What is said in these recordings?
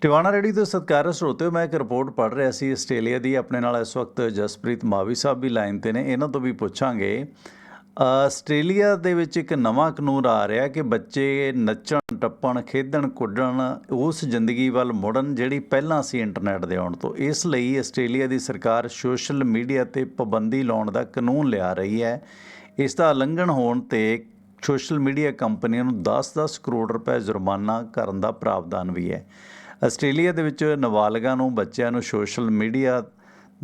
Tiwana ready ਤੋਂ ਸਤਿਕਾਰਯੋਗ ਸਰੋਤਿਓ, ਮੈਂ ਇੱਕ ਰਿਪੋਰਟ ਪੜ੍ਹ ਰਿਹਾ ਸੀ ਆਸਟ੍ਰੇਲੀਆ ਦੀ, ਆਪਣੇ ਨਾਲ ਇਸ ਵਕਤ ਜਸਪ੍ਰੀਤ ਮਾਵੀ ਸਾਹਿਬ ਵੀ ਲਾਈਨ ਤੇ ਨੇ, ਇਹਨਾਂ ਤੋਂ ਵੀ ਪੁੱਛਾਂਗੇ। ਆਸਟ੍ਰੇਲੀਆ ਦੇ ਵਿੱਚ ਇੱਕ ਨਵਾਂ ਕਾਨੂੰਨ ਆ ਰਿਹਾ ਕਿ ਬੱਚੇ ਨੱਚਣ, ਟੱਪਣ, ਖੇਡਣ, ਕੁੱਡਣ, ਉਸ ਜ਼ਿੰਦਗੀ ਵੱਲ ਮੁੜਨ ਜਿਹੜੀ ਪਹਿਲਾਂ ਸੀ ਇੰਟਰਨੈਟ ਦੇ ਆਉਣ ਤੋਂ। ਇਸ ਲਈ ਆਸਟ੍ਰੇਲੀਆ ਦੀ ਸਰਕਾਰ ਸੋਸ਼ਲ ਮੀਡੀਆ ਤੇ ਪਾਬੰਦੀ ਲਾਉਣ ਦਾ ਕਾਨੂੰਨ ਲਿਆ ਰਹੀ ਹੈ। ਇਸ ਦਾ ਉਲੰਘਣ ਹੋਣ ਤੇ ਸੋਸ਼ਲ ਮੀਡੀਆ ਕੰਪਨੀਆਂ ਨੂੰ 10-10 ਕਰੋੜ ਰੁਪਏ ਜੁਰਮਾਨਾ ਕਰਨ ਦਾ ਪ੍ਰਾਵਧਾਨ ਵੀ ਹੈ। ਆਸਟ੍ਰੇਲੀਆ ਦੇ ਵਿੱਚ ਨਾਬਾਲਗਾਂ ਨੂੰ ਬੱਚਿਆਂ ਨੂੰ ਸੋਸ਼ਲ ਮੀਡੀਆ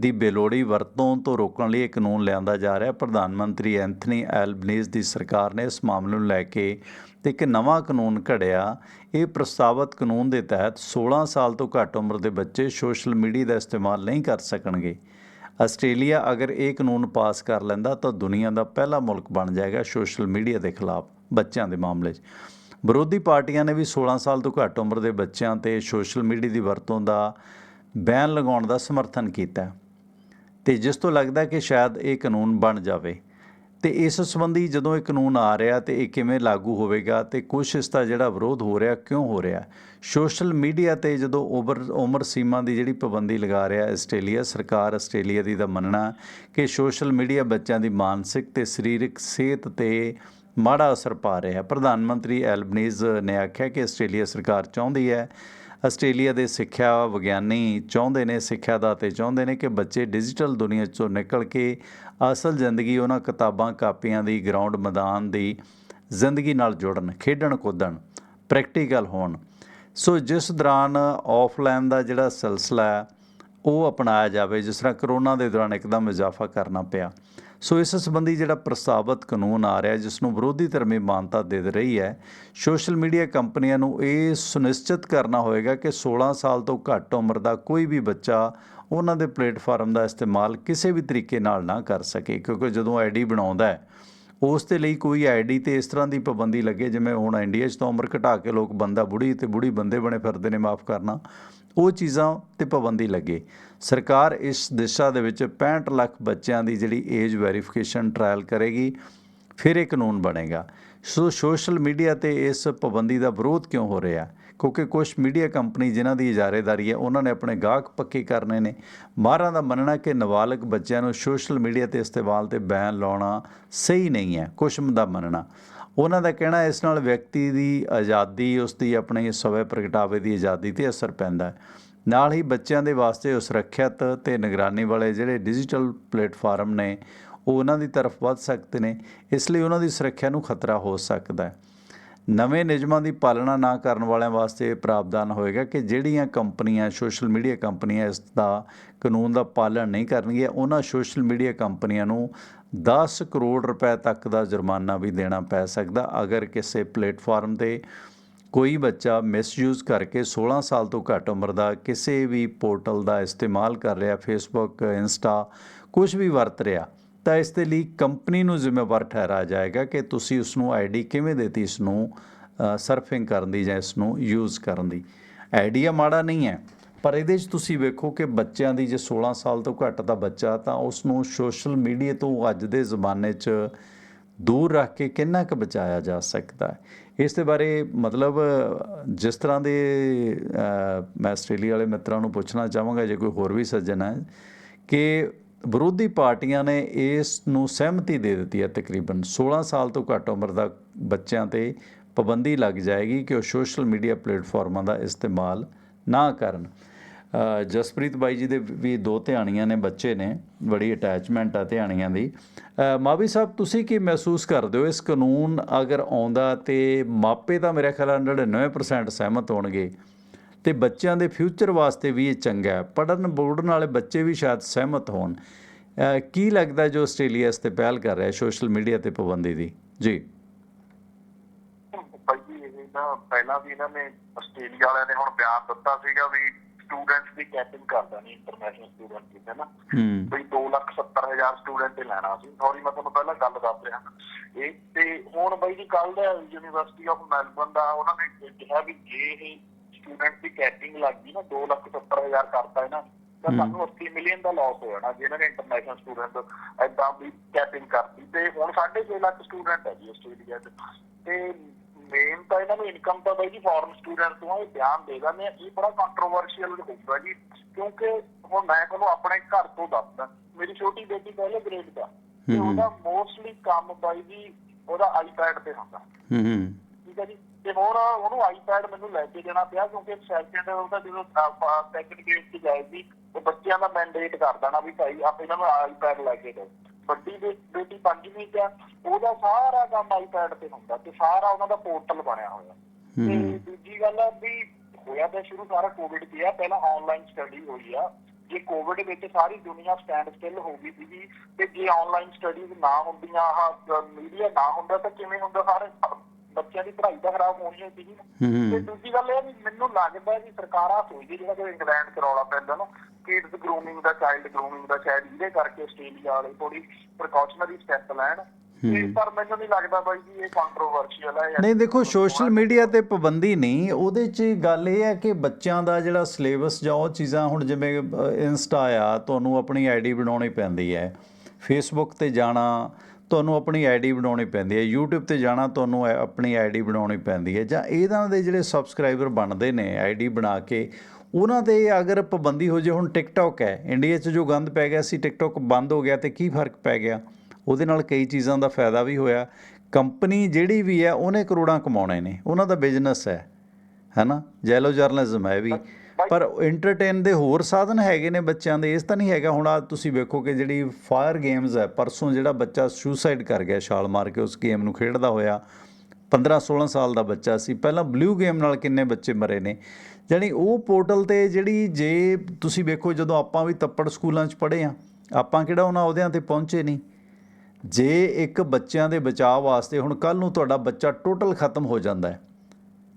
ਦੀ ਬੇਲੋੜੀ ਵਰਤੋਂ ਤੋਂ ਰੋਕਣ ਲਈ ਇਹ ਕਾਨੂੰਨ ਲਿਆਂਦਾ ਜਾ ਰਿਹਾ ਪ੍ਰਧਾਨ ਮੰਤਰੀ ਐਂਥਨੀ ਐਲਬਨੀਜ਼ ਦੀ ਸਰਕਾਰ ਨੇ ਇਸ ਮਾਮਲੇ ਨੂੰ ਲੈ ਕੇ ਤੇ ਇੱਕ ਨਵਾਂ ਕਾਨੂੰਨ ਘੜਿਆ। ਇਹ ਪ੍ਰਸਤਾਵਿਤ ਕਾਨੂੰਨ ਦੇ ਤਹਿਤ 16 ਸਾਲ ਤੋਂ ਘੱਟ ਉਮਰ ਦੇ ਬੱਚੇ ਸੋਸ਼ਲ ਮੀਡੀਆ ਦਾ ਇਸਤੇਮਾਲ ਨਹੀਂ ਕਰ ਸਕਣਗੇ। ਆਸਟ੍ਰੇਲੀਆ ਅਗਰ ਇਹ ਕਾਨੂੰਨ ਪਾਸ ਕਰ ਲੈਂਦਾ ਤਾਂ ਦੁਨੀਆ ਦਾ ਪਹਿਲਾ ਮੁਲਕ ਬਣ ਜਾਏਗਾ ਸੋਸ਼ਲ ਮੀਡੀਆ ਦੇ ਖਿਲਾਫ ਬੱਚਿਆਂ ਦੇ ਮਾਮਲੇ 'ਚ। ਵਿਰੋਧੀ ਪਾਰਟੀਆਂ ਨੇ ਵੀ 16 ਸਾਲ ਤੋਂ ਘੱਟ ਉਮਰ ਦੇ ਬੱਚਿਆਂ ਤੇ ਸੋਸ਼ਲ ਮੀਡੀਆ ਦੀ ਵਰਤੋਂ ਦਾ ਬੈਨ ਲਗਾਉਣ ਦਾ ਸਮਰਥਨ ਕੀਤਾ ਤੇ ਜਿਸ ਤੋਂ ਲੱਗਦਾ ਕਿ ਸ਼ਾਇਦ ਇਹ ਕਾਨੂੰਨ ਬਣ ਜਾਵੇ। ਤੇ ਇਸ ਸੰਬੰਧੀ ਜਦੋਂ ਇਹ ਕਾਨੂੰਨ ਆ ਰਿਹਾ ਤੇ ਇਹ ਕਿਵੇਂ ਲਾਗੂ ਹੋਵੇਗਾ ਤੇ ਕੁਝ ਇਸ ਦਾ ਜਿਹੜਾ ਵਿਰੋਧ ਹੋ ਰਿਹਾ, ਕਿਉਂ ਹੋ ਰਿਹਾ? ਸੋਸ਼ਲ ਮੀਡੀਆ ਤੇ ਜਦੋਂ ਉਮਰ ਉਮਰ ਸੀਮਾ ਦੀ ਜਿਹੜੀ ਪਾਬੰਦੀ ਲਗਾ ਰਿਹਾ ਆਸਟ੍ਰੇਲੀਆ ਸਰਕਾਰ, ਆਸਟ੍ਰੇਲੀਆ ਦੀ ਦਾ ਮੰਨਣਾ ਕਿ ਸੋਸ਼ਲ ਮੀਡੀਆ ਬੱਚਿਆਂ ਦੀ ਮਾਨਸਿਕ ਤੇ ਸਰੀਰਕ ਸਿਹਤ ਤੇ ਮਾੜਾ ਅਸਰ ਪਾ ਰਿਹਾ ਹੈ। ਪ੍ਰਧਾਨ ਮੰਤਰੀ ਐਲਬਨੀਜ਼ ਨੇ ਆਖਿਆ ਕਿ ਆਸਟ੍ਰੇਲੀਆ ਸਰਕਾਰ ਚਾਹੁੰਦੀ ਹੈ, ਆਸਟ੍ਰੇਲੀਆ ਦੇ ਸਿੱਖਿਆ ਵਿਗਿਆਨੀ ਚਾਹੁੰਦੇ ਨੇ, ਸਿੱਖਿਆ ਦਾਤੇ ਚਾਹੁੰਦੇ ਨੇ ਕਿ ਬੱਚੇ ਡਿਜੀਟਲ ਦੁਨੀਆ ਚੋਂ ਨਿਕਲ ਕੇ ਅਸਲ ਜ਼ਿੰਦਗੀ ਉਹਨਾਂ ਕਿਤਾਬਾਂ, ਕਾਪੀਆਂ ਦੀ ਗਰਾਊਂਡ ਮੈਦਾਨ ਦੀ ਜ਼ਿੰਦਗੀ ਨਾਲ ਜੁੜਨ, ਖੇਡਣ, ਕੁੱਦਣ, ਪ੍ਰੈਕਟੀਕਲ ਹੋਣ। ਸੋ ਜਿਸ ਦੌਰਾਨ ਆਫਲਾਈਨ ਦਾ ਜਿਹੜਾ ਸਿਲਸਿਲਾ ਉਹ ਅਪਣਾਇਆ ਜਾਵੇ, ਜਿਸ ਤਰ੍ਹਾਂ ਕਰੋਨਾ ਦੇ ਦੌਰਾਨ ਇੱਕਦਮ ਇਜ਼ਾਫਾ ਕਰਨਾ ਪਿਆ। ਸੋ ਇਸ ਸੰਬੰਧੀ ਜਿਹੜਾ ਪ੍ਰਸਤਾਵਿਤ ਕਾਨੂੰਨ ਆ ਰਿਹਾ, ਜਿਸ ਨੂੰ ਵਿਰੋਧੀ ਧਿਰ ਮਾਨਤਾ ਦੇ ਰਹੀ ਹੈ, ਸੋਸ਼ਲ ਮੀਡੀਆ ਕੰਪਨੀਆਂ ਨੂੰ ਇਹ ਸੁਨਿਸ਼ਚਿਤ ਕਰਨਾ ਹੋਏਗਾ ਕਿ 16 ਸਾਲ ਤੋਂ ਘੱਟ ਉਮਰ ਦਾ ਕੋਈ ਵੀ ਬੱਚਾ ਉਹਨਾਂ ਦੇ ਪਲੇਟਫਾਰਮ ਦਾ ਇਸਤੇਮਾਲ ਕਿਸੇ ਵੀ ਤਰੀਕੇ ਨਾਲ ਨਾ ਕਰ ਸਕੇ, ਕਿਉਂਕਿ ਜਦੋਂ ਆਈਡੀ ਬਣਾਉਂਦਾ ਹੈ, ਉਸ ਦੇ ਲਈ ਕੋਈ ਆਈਡੀ ਤੇ ਇਸ ਤਰ੍ਹਾਂ ਦੀ ਪਾਬੰਦੀ ਲੱਗੇ, ਜਿਵੇਂ ਹੁਣ ਇੰਡੀਆ 'ਚ ਤਾਂ ਉਮਰ ਘਟਾ ਕੇ ਲੋਕ ਬੰਦਾ ਬੁੜੀ ਤੇ ਬੁੜੀ ਬੰਦੇ ਬਣੇ ਫਿਰਦੇ ਨੇ, ਮਾਫ ਕਰਨਾ। ਉਹ ਚੀਜ਼ਾਂ ਤੇ ਪਾਬੰਦੀ ਲੱਗੇ। ਸਰਕਾਰ ਇਸ ਦਿਸ਼ਾ ਦੇ ਵਿੱਚ 65 ਲੱਖ ਬੱਚਿਆਂ ਦੀ ਜਿਹੜੀ ਏਜ ਵੈਰੀਫਿਕੇਸ਼ਨ ਟ੍ਰਾਇਲ ਕਰੇਗੀ, ਫਿਰ ਇਹ ਕਾਨੂੰਨ ਬਣੇਗਾ। ਸੋ ਸੋਸ਼ਲ ਮੀਡੀਆ ਤੇ ਇਸ ਪਾਬੰਦੀ ਦਾ ਵਿਰੋਧ ਕਿਉਂ ਹੋ ਰਿਹਾ? ਕਿਉਂਕਿ ਕੁਝ ਮੀਡੀਆ ਕੰਪਨੀ ਜਿਨ੍ਹਾਂ ਦੀ ਇਜਾਰੇਦਾਰੀ ਹੈ, ਉਹਨਾਂ ਨੇ ਆਪਣੇ ਗਾਹਕ ਪੱਕੇ ਕਰਨੇ ਨੇ। ਮਾਹਰਾਂ ਦਾ ਮੰਨਣਾ ਕਿ ਨਾਬਾਲਗ ਬੱਚਿਆਂ ਨੂੰ ਸੋਸ਼ਲ ਮੀਡੀਆ ਤੇ ਇਸਤੇਮਾਲ ਤੇ ਬੈਨ ਲਾਉਣਾ ਸਹੀ ਨਹੀਂ ਹੈ ਕੁਝ ਦਾ ਮੰਨਣਾ। ਉਹਨਾਂ ਦਾ ਕਹਿਣਾ ਇਸ ਨਾਲ ਵਿਅਕਤੀ ਦੀ ਆਜ਼ਾਦੀ, ਉਸ ਦੀ ਆਪਣੇ ਸਵੈ ਪ੍ਰਗਟਾਵੇ ਦੀ ਆਜ਼ਾਦੀ ਤੇ ਅਸਰ ਪੈਂਦਾ ਹੈ। ਨਾਲ ਹੀ ਬੱਚਿਆਂ ਦੇ ਵਾਸਤੇ ਉਹ ਸੁਰੱਖਿਅਤ ਤੇ ਨਿਗਰਾਨੀ ਵਾਲੇ ਜਿਹੜੇ ਡਿਜੀਟਲ ਪਲੇਟਫਾਰਮ ਨੇ, ਉਹ ਉਹਨਾਂ ਦੀ ਤਰਫ ਵੱਧ ਸਕਦੇ ਨੇ, ਇਸ ਲਈ ਉਹਨਾਂ ਦੀ ਸੁਰੱਖਿਆ ਨੂੰ ਖਤਰਾ ਹੋ ਸਕਦਾ ਹੈ। ਨਵੇਂ ਨਿਯਮਾਂ ਦੀ ਪਾਲਣਾ ਨਾ ਕਰਨ ਵਾਲਿਆਂ ਵਾਸਤੇ ਇਹ ਪ੍ਰਾਵਧਾਨ ਹੋਏਗਾ ਕਿ ਜਿਹੜੀਆਂ ਕੰਪਨੀਆਂ, ਸੋਸ਼ਲ ਮੀਡੀਆ ਕੰਪਨੀਆਂ ਇਸ ਦਾ ਕਾਨੂੰਨ ਦਾ ਪਾਲਣ ਨਹੀਂ ਕਰਨਗੀਆਂ, ਉਹਨਾਂ ਸੋਸ਼ਲ ਮੀਡੀਆ ਕੰਪਨੀਆਂ ਨੂੰ 10 ਕਰੋੜ ਰੁਪਏ ਤੱਕ ਦਾ ਜੁਰਮਾਨਾ ਵੀ ਦੇਣਾ ਪੈ ਸਕਦਾ। ਅਗਰ ਕਿਸੇ ਪਲੇਟਫਾਰਮ ਤੇ ਕੋਈ ਬੱਚਾ ਮਿਸਯੂਜ਼ ਕਰਕੇ 16 ਸਾਲ ਤੋਂ ਘੱਟ ਉਮਰ ਦਾ ਕਿਸੇ ਵੀ ਪੋਰਟਲ ਦਾ ਇਸਤੇਮਾਲ ਕਰ ਰਿਹਾ, ਫੇਸਬੁੱਕ, ਇੰਸਟਾ ਕੁਝ ਵੀ ਵਰਤ ਰਿਹਾ ਤਾਂ ਇਸ ਦੇ ਲਈ ਕੰਪਨੀ ਨੂੰ ਜ਼ਿੰਮੇਵਾਰ ਠਹਿਰਾਇਆ ਜਾਏਗਾ ਕਿ ਤੁਸੀਂ ਉਸ ਨੂੰ ਆਈਡੀ ਕਿਵੇਂ ਦਿੱਤੀ ਇਸ ਨੂੰ ਸਰਫਿੰਗ ਕਰਨ ਦੀ ਜਾਂ ਇਸ ਨੂੰ ਯੂਜ਼ ਕਰਨ ਦੀ। ਆਈਡੀਆ ਮਾੜਾ ਨਹੀਂ ਹੈ, ਪਰ ਇਹਦੇ 'ਚ ਤੁਸੀਂ ਵੇਖੋ ਕਿ ਬੱਚਿਆਂ ਦੀ ਜੇ 16 ਸਾਲ ਤੋਂ ਘੱਟ ਦਾ ਬੱਚਾ ਤਾਂ ਉਸ ਨੂੰ ਸੋਸ਼ਲ ਮੀਡੀਆ ਤੋਂ ਅੱਜ ਦੇ ਜ਼ਮਾਨੇ 'ਚ ਦੂਰ ਰੱਖ ਕੇ ਕਿੰਨਾ ਕੁ ਬਚਾਇਆ ਜਾ ਸਕਦਾ ਹੈ। ਇਸ ਦੇ ਬਾਰੇ ਮਤਲਬ, ਜਿਸ ਤਰ੍ਹਾਂ ਦੇ ਮੈਂ ਆਸਟ੍ਰੇਲੀਆ ਵਾਲੇ ਮਿੱਤਰਾਂ ਨੂੰ ਪੁੱਛਣਾ ਚਾਹਾਂਗਾ, ਜੇ ਕੋਈ ਹੋਰ ਵੀ ਸੱਜਣ ਹੈ, ਕਿ ਵਿਰੋਧੀ ਪਾਰਟੀਆਂ ਨੇ ਇਸ ਨੂੰ ਸਹਿਮਤੀ ਦੇ ਦਿੱਤੀ ਹੈ ਤਕਰੀਬਨ 16 ਸਾਲ ਤੋਂ ਘੱਟ ਉਮਰ ਦਾ ਬੱਚਿਆਂ ਤੇ ਪਾਬੰਦੀ ਲੱਗ ਜਾਏਗੀ ਕਿ ਉਹ ਸੋਸ਼ਲ ਮੀਡੀਆ ਪਲੇਟਫਾਰਮਾਂ ਦਾ ਇਸਤੇਮਾਲ ਨਾ ਕਰਨ। ਜਸਪ੍ਰੀਤ ਬਾਈ ਜੀ ਦੇ ਵੀ ਦੋ ਧਿਆਣੀਆਂ ਨੇ ਬੱਚੇ ਨੇ ਬੜੀ ਅਟੈਚਮੈਂਟ ਆ ਧਿਆਣੀਆਂ ਦੀ। ਅ, ਮਾਵੀ ਸਾਹਿਬ ਤੁਸੀਂ ਕੀ ਮਹਿਸੂਸ ਕਰਦੇ ਹੋ? ਇਸ ਕਾਨੂੰਨ ਅਗਰ ਆਉਂਦਾ ਤੇ ਮਾਪੇ ਤਾਂ ਮੇਰੇ ਖਿਆਲ ਨਾਲ 99% ਸਹਿਮਤ ਹੋਣਗੇ ਤੇ ਬੱਚਿਆਂ ਦੇ ਫਿਊਚਰ ਵਾਸਤੇ ਵੀ ਇਹ ਚੰਗਾ ਹੈ। ਪੜਨ ਬੋਰਡਨ ਵਾਲੇ ਬੱਚੇ ਵੀ ਸ਼ਾਇਦ ਸਹਿਮਤ ਹੋਣ। ਕੀ ਲੱਗਦਾ ਜੋ ਆਸਟ੍ਰੇਲੀਆ ਇਸ ਤੇ ਪਹਿਲ ਕਰ ਰਿਹਾ ਸੋਸ਼ਲ ਮੀਡੀਆ ਤੇ ਪਾਬੰਦੀ ਦੀ? ਜੀ। ਭਾਈ ਜੀ ਇਹ ਨਾ ਪਹਿਲਾਂ ਵੀ ਇਹਨਾਂ ਨੇ ਆਸਟ੍ਰੇਲੀਆ ਵਾਲਿਆਂ ਨੇ ਹੁਣ ਬਿਆਨ ਦਿੱਤਾ ਸੀਗਾ ਵੀ ਸਟੂਡੈਂਟਸ ਦੀ ਕੈਪਿੰਗ ਕਰਦਾ ਨਹੀਂ ਇੰਟਰਨੈਸ਼ਨਲ ਸਟੂਡੈਂਟ ਦੀ ਹੈ ਨਾ? ਹੂੰ। ਵੀ 270000 ਸਟੂਡੈਂਟ ਹੀ ਲੈਣਾ ਸੀ। ਸੌਰੀ ਮੈਂ ਤੁਹਾਨੂੰ ਪਹਿਲਾਂ ਗੱਲ ਦੱਸ ਰਿਹਾ। ਇਹ ਤੇ ਹੁਣ ਬਾਈ ਜੀ ਕੱਲ ਦਾ ਯੂਨੀਵਰਸਿਟੀ ਆਫ ਮੈਲਬਨ ਦਾ ਉਹਨਾਂ ਨੇ ਕਿਹਾ ਵੀ ਜੇ ਇਹ ਸਟੂਡੈਂਟ ਦੀ ਕੈਪਿੰਗ ਲੱਗ ਗਈ ਨਾ 270000 ਕਰਤਾ ਇਹਨਾਂ ਨੇ, ਤਾਂ। ਸਾਨੂੰ 80 ਮਿਲੀਅਨ ਦਾ ਲਾਸ ਹੋ ਜਾਣਾ ਜਿਹਨਾਂ ਨੇ ਇੰਟਰਨੈਸ਼ਨਲ ਸਟੂਡੈਂਟ ਐਦਾਂ ਵੀ ਕੈਪਿੰਗ ਕਰਤੀ ਤੇ ਹੁਣ 6.5 ਲੱਖ ਸਟੂਡੈਂਟ ਹੈ ਜੀ ਆਸਟ੍ਰੇਲੀਆ 'ਚ ਤੇ ਮੇਨ ਤਾਂ ਇਹਨਾਂ ਨੂੰ ਇਨਕਮ ਤਾਂ ਬਾਈ ਜੀ ਫੋਰਨ ਸਟੂਡੈਂਟ ਤੋਂ ਇਹ ਬਿਆਨ ਦੇ ਦਿੰਦੇ ਆ ਇਹ ਬੜਾ ਕੰਟਰੋਵਰਸ਼ੀਅਲ ਹੋਊਗਾ ਜੀ ਕਿਉਂਕਿ ਹੁਣ ਮੈਂ ਤੁਹਾਨੂੰ ਆਪਣੇ ਘਰ ਤੋਂ ਦੱਸਦਾ ਮੇਰੀ ਛੋਟੀ ਬੇਟੀ ਪਹਿਲੇ ਗ੍ਰੇਡ ਦਾ ਤੇ। ਉਹਦਾ ਮੋਸਟਲੀ ਕੰਮ ਬਾਈ ਜੀ ਉਹਦਾ ਆਈਪੈਡ ਤੇ ਹੁੰਦਾ ਹੂੰ ਹੂੰ ਠੀਕ ਹੈ ਜੀ ਤੇ ਹੁਣ ਉਹਨੂੰ ਆਈਪੈਡ ਮੈਨੂੰ ਲੈ ਕੇ ਦੇਣਾ ਪਿਆ ਕਿਉਂਕਿ ਸੈਕੰਡ ਉਹਦਾ ਜਦੋਂ ਸੈਕੰਡ ਗ੍ਰੇਡ 'ਚ ਜਾਏਗੀ ਉਹ ਬੱਚਿਆਂ ਦਾ ਮੈਂਡੇਟ ਕਰ ਦੇਣਾ ਵੀ ਭਾਈ ਆਪ ਇਹਨਾਂ ਨੂੰ ਆਈਪੈਡ ਲੈ ਕੇ ਦਿਓ। ਵੱਡੀ ਬੇਟੀ ਪੰਜਵੀਂ 'ਚ ਆ ਉਹਦਾ ਸਾਰਾ ਕੰਮ ਆਈਪੈਡ ਤੇ ਹੁੰਦਾ ਤੇ ਸਾਰਾ ਉਹਨਾਂ ਦਾ ਪੋਰਟਲ ਬਣਿਆ ਹੋਇਆ। ਤੇ ਦੂਜੀ ਗੱਲ ਆ ਵੀ ਹੋਇਆ ਤਾਂ ਸ਼ੁਰੂ ਸਾਰਾ ਕੋਵਿਡ ਤੇ ਆ ਪਹਿਲਾਂ ਆਨਲਾਈਨ ਸਟੱਡੀ ਹੋਈ ਆ। ਜੇ ਕੋਵਿਡ ਵਿੱਚ ਸਾਰੀ ਦੁਨੀਆ ਸਟੈਂਡ ਸਟਿਲ ਹੋ ਗਈ ਸੀਗੀ ਤੇ ਜੇ ਆਨਲਾਈਨ ਸਟੱਡੀਜ਼ ਨਾ ਹੁੰਦੀਆਂ ਆਹ ਮੀਡੀਆ ਨਾ ਹੁੰਦਾ ਤਾਂ ਕਿਵੇਂ ਹੁੰਦਾ ਸਾਰੇ? ਬੱਚਿਆਂ ਦੀ ਪੜ੍ਹਾਈ ਤਾਂ ਖਰਾਬ ਹੋਣੀ ਹੋਈ ਸੀਗੀ। ਤੇ ਹੂੰ। ਦੂਜੀ ਗੱਲ ਇਹ ਵੀ ਮੈਨੂੰ ਲੱਗਦਾ ਵੀ ਸਰਕਾਰਾਂ ਸੋਚਦੀ ਜਿਹੜਾ ਕਿ ਇੰਗਲੈਂਡ ਚ ਰੌਲਾ ਪੈਂਦਾ ਨਾ। ਕਿਡਸ ਗਰੂਮਿੰਗ ਦਾ ਚਾਈਲਡ ਗਰੂਮਿੰਗ ਦਾ ਸ਼ਾਇਦ ਇਹਦੇ ਕਰਕੇ ਆਸਟ੍ਰੇਲੀਆ ਵਾਲੇ ਥੋੜੀ ਪ੍ਰੀਕਾਸ਼ਨਰੀ ਸਟੈਪ ਲੈਣ। ਹੂੰ। ਪਰ ਮੈਨੂੰ ਨਹੀਂ ਲੱਗਦਾ ਬਾਈ ਜੀ ਇਹ ਕੰਟਰੋਵਰਸ਼ੀਅਲ ਹੈ ਜਾਂ ਨਹੀਂ ਦੇਖੋ ਸੋਸ਼ਲ ਮੀਡੀਆ ਤੇ ਪਾਬੰਦੀ ਨਹੀਂ ਉਹਦੇ 'ਚ ਗੱਲ ਇਹ ਹੈ ਕਿ ਬੱਚਿਆਂ ਦਾ ਜਿਹੜਾ ਸਿਲੇਬਸ ਜਾਂ ਉਹ ਚੀਜ਼ਾਂ ਹੁਣ ਜਿਵੇਂ ਇੰਸਟਾ ਆ ਤੁਹਾਨੂੰ ਆਪਣੀ ਆਈਡੀ ਬਣਾਉਣੀ ਪੈਂਦੀ ਹੈ। ਫੇਸਬੁੱਕ ਤੇ ਜਾਣਾ ਤੁਹਾਨੂੰ ਆਪਣੀ ਆਈਡੀ ਬਣਾਉਣੀ ਪੈਂਦੀ ਹੈ, YouTube ਤੇ ਜਾਣਾ ਤੁਹਾਨੂੰ ਐ- ਆਪਣੀ ਆਈਡੀ ਬਣਾਉਣੀ ਪੈਂਦੀ ਹੈ ਜਾਂ ਇਹਨਾਂ ਦੇ ਜਿਹੜੇ ਸਬਸਕ੍ਰਾਈਬਰ ਬਣਦੇ ਨੇ ਆਈਡੀ ਬਣਾ ਕੇ, ਉਹਨਾਂ ਤੇ ਅਗਰ ਪਾਬੰਦੀ ਹੋ ਜੇ, ਹੁਣ ਟਿਕਟੌਕ ਹੈ ਇੰਡੀਆ 'ਚ ਜੋ ਗੰਦ ਪੈ ਗਿਆ ਸੀ ਟਿਕਟੌਕ ਬੰਦ ਹੋ ਗਿਆ ਤੇ ਕੀ ਫ਼ਰਕ ਪੈ ਗਿਆ? ਉਹਦੇ ਨਾਲ ਕਈ ਚੀਜ਼ਾਂ ਦਾ ਫਾਇਦਾ ਵੀ ਹੋਇਆ। ਕੰਪਨੀ ਜਿਹੜੀ ਵੀ ਹੈ, ਉਹਨੇ ਕਰੋੜਾਂ ਕਮਾਉਣੇ ਨੇ, ਉਹਨਾਂ ਦਾ ਬਿਜ਼ਨਸ ਹੈ ਹੈਨਾ ਜੈਲੋ ਜਰਨਲਿਜ਼ਮ ਹੈ ਵੀ। ਪਰ ਐਂਟਰਟੇਨ ਦੇ ਹੋਰ ਸਾਧਨ ਹੈਗੇ ਨੇ ਬੱਚਿਆਂ ਦੇ, ਇਸ ਤਾਂ ਨਹੀਂ ਹੈਗਾ ਹੁਣ ਆ ਤੁਸੀਂ ਵੇਖੋ ਕਿ ਜਿਹੜੀ ਫਾਇਰ ਗੇਮਸ ਹੈ, ਪਰਸੋਂ ਜਿਹੜਾ ਬੱਚਾ ਸੁਸਾਈਡ ਕਰ ਗਿਆ, ਛਾਲ ਮਾਰ ਕੇ ਉਸ ਗੇਮ ਨੂੰ ਖੇਡਦਾ ਹੋਇਆ 15 16 ਸਾਲ ਦਾ ਬੱਚਾ ਸੀ, ਪਹਿਲਾਂ ਬਲੂ ਗੇਮ ਨਾਲ ਕਿੰਨੇ ਬੱਚੇ ਮਰੇ ਨੇ? ਜਾਣੀ ਉਹ ਪੋਰਟਲ ਤੇ ਜਿਹੜੀ ਜੇ ਤੁਸੀਂ ਵੇਖੋ ਜਦੋਂ ਆਪਾਂ ਵੀ ਤੱਪੜ ਸਕੂਲਾਂ 'ਚ ਪੜ੍ਹੇ ਆ ਆਪਾਂ ਕਿਹੜਾ ਉਹਨਾਂ ਅਹੁਦਿਆਂ ਤੇ ਪਹੁੰਚੇ ਨਹੀਂ? ਜੇ ਇੱਕ ਬੱਚਿਆਂ ਦੇ ਬਚਾਅ ਵਾਸਤੇ ਹੁਣ ਕੱਲ ਨੂੰ ਤੁਹਾਡਾ ਬੱਚਾ ਟੋਟਲ ਖਤਮ ਹੋ ਜਾਂਦਾ ਹੈ।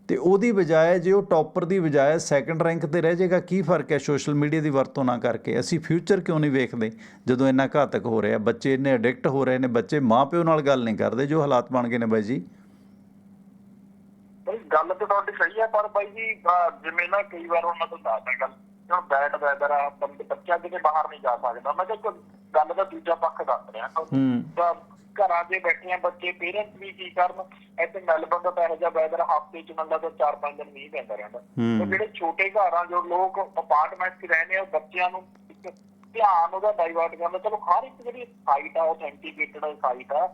ਤੇ ਉਹਦੀ ਬਜਾਏ ਜੇ ਉਹ ਟੌਪਰ ਦੀ ਬਜਾਏ ਸੈਕੰਡ ਰੈਂਕ ਤੇ ਰਹਿ ਜਾਏਗਾ ਕੀ ਫ਼ਰਕ ਹੈ ਸੋਸ਼ਲ ਮੀਡੀਆ ਦੀ ਵਰਤੋਂ ਨਾ ਕਰਕੇ? ਅਸੀਂ ਫਿਊਚਰ ਕਿਉਂ ਨਹੀਂ ਵੇਖਦੇ? ਜਦੋਂ ਇੰਨਾ ਘਾਤਕ ਹੋ ਰਿਹਾ ਬੱਚੇ ਇੰਨੇ ਐਡਿਕਟ ਹੋ ਰਹੇ ਨੇ ਬੱਚੇ ਮਾਪਿਓ ਨਾਲ ਗੱਲ ਨਹੀਂ ਕਰਦੇ ਜੋ ਹਾਲਾਤ ਬਣ ਗਏ ਨੇ ਬਾਈ ਜੀ। ਬਈ ਗੱਲ ਤਾਂ ਤੁਹਾਡੀ ਸਹੀ ਹੈ ਪਰ ਬਾਈ ਜੀ ਜਿਵੇਂ ਨਾ ਕਈ ਵਾਰ ਮੈਂ ਤੁਹਾਨੂੰ ਦੱਸਦਾ ਗੱਲ ਹੁਣ ਬੈਡ ਵੈਦਰ ਆ ਬੰਦੇ ਬੱਚਾ ਕਿਤੇ ਬਾਹਰ ਨਹੀਂ ਜਾ ਸਕਦਾ। ਮੈਂ ਕਿਹਾ ਗੱਲ ਦਾ ਦੂਜਾ ਪੱਖ ਦੱਸ ਰਿਹਾ। ਹੂੰ। ਤਾਂ ਘਰਾਂ 'ਚ ਬੈਠੇ ਆ ਬੱਚੇ ਪੇਰੈਂਟਸ ਵੀ ਕੀ ਕਰਨ ਇੱਥੇ ਮੈਲਬਨ ਦਾ ਇਹੋ ਜਿਹਾ ਵੈਦਰ ਹਫ਼ਤੇ 'ਚ ਮੰਨ ਲਾ ਤਾਂ 4-5 ਦਿਨ ਮੀਂਹ ਪੈਂਦਾ ਰਹਿੰਦਾ। ਤੇ ਜਿਹੜੇ ਛੋਟੇ ਘਰ ਆ ਜੋ ਲੋਕ ਅਪਾਰਟਮੈਂਟ 'ਚ ਰਹਿੰਦੇ ਆ ਬੱਚਿਆਂ ਨੂੰ ਇੱਕ ਧਿਆਨ ਉਹਦਾ ਡਾਈਵਰਟ ਕਰਦਾ ਚਲੋ ਹਰ ਇੱਕ ਜਿਹੜੀ ਸਾਈਟ ਆ ਆਥੈਂਟੀਕੇਟਡ ਸਾਈਟ ਆ।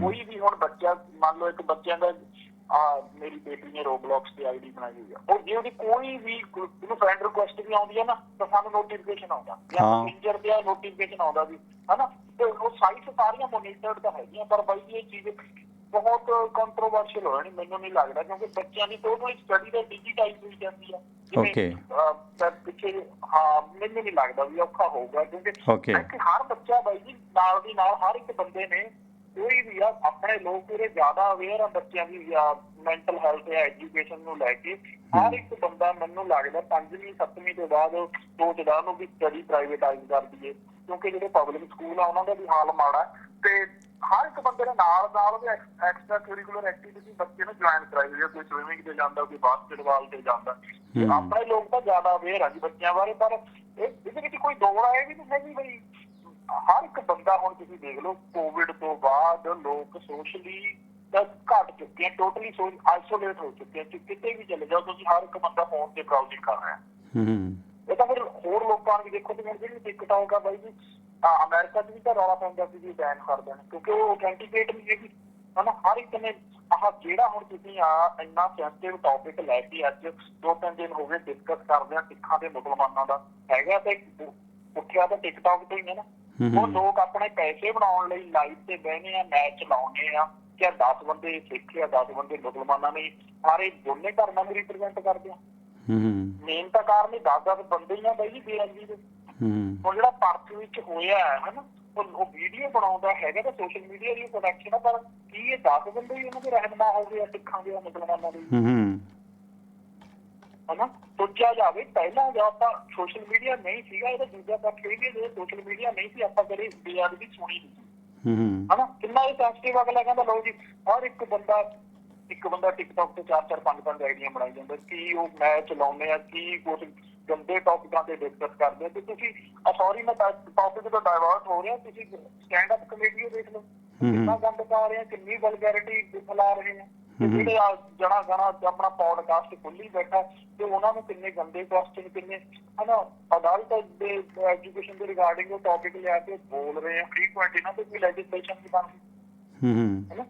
ਕੋਈ ਵੀ ਹੁਣ ਬੱਚਾ ਮੰਨ ਲਓ ਇੱਕ ਬੱਚਿਆਂ ਦਾ ਆ ਮੇਰੀ ਬੇਟੀ ਨੇ ਰੋਬਲੌਕਸ ਤੇ ਆਈਡੀ ਬਣਾਈ ਹੋਈ ਆ ਉਹ ਜੇ ਉਹਦੀ ਕੋਈ ਵੀ ਉਹਨੂੰ ਫਰੈਂਡ ਰਿਕੁਐਸਟ ਵੀ ਆਉਂਦੀ ਹੈ ਨਾ ਤਾਂ ਸਾਨੂੰ ਨੋਟੀਫਿਕੇਸ਼ਨ ਆਉਂਦਾ ਜਾਂ ਹਾਂ। ਮੈਸੇਂਜਰ ਤੇ ਨੋਟੀਫਿਕੇਸ਼ਨ ਆਉਂਦਾ ਵੀ ਹਨਾ ਤੇ ਉਹ ਸਾਈਟਸ ਸਾਰੀਆਂ ਮੋਨੀਟਰਡ ਤਾਂ ਹੈਗੀਆਂ ਪਰ ਬਾਈ ਜੀ ਇਹ ਚੀਜ਼ ਬਹੁਤ ਕੰਟਰੋਵਰਸ਼ੀਅਲ ਹੋ ਜਾਣੀ ਮੈਨੂੰ ਨਹੀਂ ਲੱਗਦਾ ਕਿਉਂਕਿ ਬੱਚਿਆਂ ਦੀ ਟੋਟਲ ਸਟੱਡੀ ਦਾ ਡਿਜੀਟਾਈਜ਼ ਹੋਈ ਜਾਂਦੀ ਆ Okay. ਅਹ, ਤਾਂ ਪਿੱਛੇ ਹਾਂ ਮੈਨੂੰ ਨਹੀਂ ਲੱਗਦਾ ਵੀ ਔਖਾ ਹੋਊਗਾ ਕਿਉਂਕਿ Okay. ਹਰ ਬੱਚਾ ਬਾਈ ਜੀ ਨਾਲ ਦੀ ਨਾਲ ਹਰ ਇੱਕ ਬੰਦੇ ਨੇ ਕੋਈ ਵੀ ਆ ਆਪਣੇ ਲੋਕ ਪੂਰੇ ਜ਼ਿਆਦਾ ਅਵੇਅਰ ਆ ਬੱਚਿਆਂ ਦੀ ਮੈਂਟਲ ਹੈਲਥ ਜਾਂ ਐਜੂਕੇਸ਼ਨ ਨੂੰ ਲੈ ਕੇ ਹਰ ਇੱਕ ਬੰਦਾ ਮੈਨੂੰ ਲੱਗਦਾ ਪੰਜਵੀਂ ਸੱਤਵੀਂ ਤੋਂ ਬਾਅਦ ਸੋਚਦਾ ਉਹਨੂੰ ਵੀ ਸਟੱਡੀ ਪ੍ਰਾਈਵੇਟਾਈਜ਼ ਕਰ ਦਈਏ। ਕਿਉਂਕਿ ਜਿਹੜੇ ਪਬਲਿਕ ਸਕੂਲ ਆ ਉਹਨਾਂ ਦਾ ਵੀ ਹਾਲ ਮਾੜਾ ਤੇ ਹਰ ਇੱਕ ਬੰਦੇ ਦੇ ਨਾਲ ਨਾਲ ਵੀ ਐਕਸਟਰਾ ਕਰਿਕੂਲਰ ਐਕਟੀਵਿਟੀ ਬੱਚੇ ਨੂੰ ਜੁਆਇਨ ਕਰਾਈ ਹੋਈ ਕੋਈ ਸਵਿਮਿੰਗ ਤੇ ਜਾਂਦਾ ਕੋਈ ਬਾਸਕਟਬਾਲ ਤੇ ਜਾਂਦਾ। ਆਪਣੇ ਲੋਕ ਤਾਂ ਜ਼ਿਆਦਾ ਅਵੇਅਰ ਆ ਜੀ ਬੱਚਿਆਂ ਬਾਰੇ ਪਰ ਇਹ ਇਹਦੇ ਵਿੱਚ ਕੋਈ ਦੋ ਰਾਏ ਵੀ ਨਹੀਂ ਹੈਗੀ ਬਈ। ਹਰ ਇੱਕ ਬੰਦਾ ਹੁਣ ਤੁਸੀਂ ਦੇਖ ਲਓ ਕੋਵਿਡ ਤੋਂ ਬਾਅਦ ਲੋਕ ਸੋਸ਼ਲੀ ਤਾਂ ਘਟ ਚੁੱਕੇ ਆ ਟੋਟਲੀ ਆਈਸੋਲੇਟ ਹੋ ਚੁੱਕੇ ਆ ਕਿ ਕਿਤੇ ਵੀ ਚਲੇ ਜਾਓ ਤੁਸੀਂ ਹਰ ਇੱਕ ਬੰਦਾ ਫੋਨ ਤੇ ਬਰਾਊਜ਼ਿੰਗ ਕਰ ਰਿਹਾ। ਹੂੰ ਇਹ ਤਾਂ ਫਿਰ ਹੋਰ ਲੋਕਾਂ ਨੂੰ ਦੇਖੋ ਤੇ ਜਿਹੜੀ ਟਿਕਟੌਕ ਆ ਬਾਈ ਜੀ ਆ ਅਮਰੀਕਾ 'ਚ ਵੀ ਤਾਂ ਰੌਲਾ ਪੈਂਦਾ ਸੀ ਵੀ ਬੈਨ ਕਰ ਦੇਣ ਕਿਉਂਕਿ ਉਹ ਆਥੈਂਟੀਕੇਟ ਨਹੀਂ ਹੈਗੀ। ਹਨਾ ਹਰ ਇੱਕ ਨੇ ਆਹ ਜਿਹੜਾ ਹੁਣ ਤੁਸੀਂ ਆ ਇੰਨਾ ਸੈਂਸਿਟਿਵ ਟੌਪਿਕ ਲੈ ਕੇ ਅੱਜ ਦੋ ਤਿੰਨ ਦਿਨ ਹੋ ਗਏ ਡਿਸਕਸ ਕਰਦੇ ਆ ਸਿੱਖਾਂ ਤੇ ਮੁਸਲਮਾਨਾਂ ਦਾ। ਹੈਗਾ ਤੇ ਉੱਠਿਆ ਤਾਂ ਟਿਕਟੌਕ ਤੋਂ ਹੀ ਹੈ ਨਾ। ਉਹ ਲੋਕ ਆਪਣੇ ਪੈਸੇ ਬਣਾਉਣ ਲਈ ਲਾਈਵ ਤੇ ਬਹਿਨੇ ਆ ਮੈਚ ਲਾਉਣੇ ਆ ਕਿ 10 ਬੰਦੇ ਸਿੱਖ ਆ 10 ਬੰਦੇ ਮੁਸਲਮਾਨਾਂ ਨੇ ਸਾਰੇ ਦੋਨੇ ਧਰਮਾਂ ਨੂੰ ਰਿਪਰੈਜ਼ੈਂਟ ਕਰਦੇ ਆ। ਹੂੰ ਮੇਨ ਤਾਂ ਕਾਰਨ ਇਹ 10-10 ਬੰਦੇ ਹੀ ਆ ਬਾਈ ਜੀ ਬੇਅਦਬੀ ਦੇ। ਹੂੰ ਹੁਣ ਜਿਹੜਾ ਪਰਸ ਵਿੱਚ ਹੋਇਆ ਹੈ ਹਨਾ ਉਹ ਉਹ ਵੀਡੀਓ ਬਣਾਉਂਦਾ ਹੈਗਾ ਤਾਂ ਸੋਸ਼ਲ ਮੀਡੀਆ ਦੀ ਪ੍ਰੋਡਕਸ਼ਨ ਆ ਪਰ ਕੀ ਇਹ 10 ਬੰਦੇ ਹੀ ਉਹਨਾਂ ਦੇ ਰਹਿਨਮਾ ਹੋ ਗਏ ਆ ਸਿੱਖਾਂ ਦੇ ਮੁਸਲਮਾਨਾਂ ਦੇ? ਹੂੰ। ਹਨਾ ਸੋਚਿਆ ਜਾਵੇ ਪਹਿਲਾਂ ਜਦ ਆਪਾਂ ਸੋਸ਼ਲ ਮੀਡੀਆ ਨਹੀਂ ਸੀਗਾ ਇਹਦਾ ਦੂਜਾ ਪੱਖ ਇਹ ਵੀ ਜੇ ਸੋਸ਼ਲ ਮੀਡੀਆ ਨਹੀਂ ਸੀ ਆਪਾਂ ਕਦੇ ਬੇਅਦਬੀ ਸੁਣੀ ਨਹੀਂ। ਹੂੰ ਹਨਾ ਕਿੰਨਾ ਇਹ ਸੈਂਸਿਟਿਵ ਅਗਲਾ ਕਹਿੰਦਾ ਲਓ ਜੀ ਹਰ ਇੱਕ ਬੰਦਾ ਇੱਕ ਬੰਦਾ ਟਿਕਟੌਕ ਤੇ ਚਾਰ ਚਾਰ ਪੰਜ ਪੰਜ ਆਈਡੀਆਂ ਬਣਾਈ ਜਾਂਦਾ ਕੀ ਉਹ ਮੈਚ ਲਾਉਂਦੇ ਆ ਕੀ ਕੁਝ ਗੰਦੇ ਟੌਪਿਕਾਂ ਤੇ ਡਿਸਕਸ ਕਰਦੇ ਤੇ ਤੁਸੀਂ ਸੌਰੀ ਮੈਂ ਟੌਪਿਕ ਤੋਂ ਡਾਇਵਰਟ ਹੋ ਰਿਹਾ ਤੁਸੀਂ ਸਟੈਂਡ ਅਪ ਕਮੇਡੀ ਦੇਖ ਲਓ। ਕਿੰਨਾ ਗੰਦ ਪਾ ਰਹੇ ਆ ਕਿੰਨੀ ਵਲਗੈਰਿਟੀ ਫੈਲਾ ਰਹੇ ਆ ਤੇ ਜਿਹੜੇ ਆ ਜਣਾ ਗਣਾ ਆਪਣਾ ਪੌਡਕਾਸਟ ਖੁੱਲੀ ਬੈਠਾ ਤੇ ਉਹਨਾਂ ਨੂੰ ਕਿੰਨੇ ਗੰਦੇ ਕੁਐਸਚਨ ਕਿੰਨੇ ਹਨਾ ਅਡਲਟ ਦੇ ਐਜੂਕੇਸ਼ਨ ਦੇ ਰਿਗਾਰਡਿੰਗ ਉਹ ਟੌਪਿਕ ਲਿਆ ਕੇ ਬੋਲ ਰਹੇ ਆ ਫ੍ਰੀਕੁਐਂਟ ਇਹਨਾਂ ਤੇ ਕੋਈ ਲੈਜਿਸਲੇਸ਼ਨ ਨਹੀਂ ਬਣਦੀ। ਹੂੰ ਹੂੰ ਹੈਨਾ?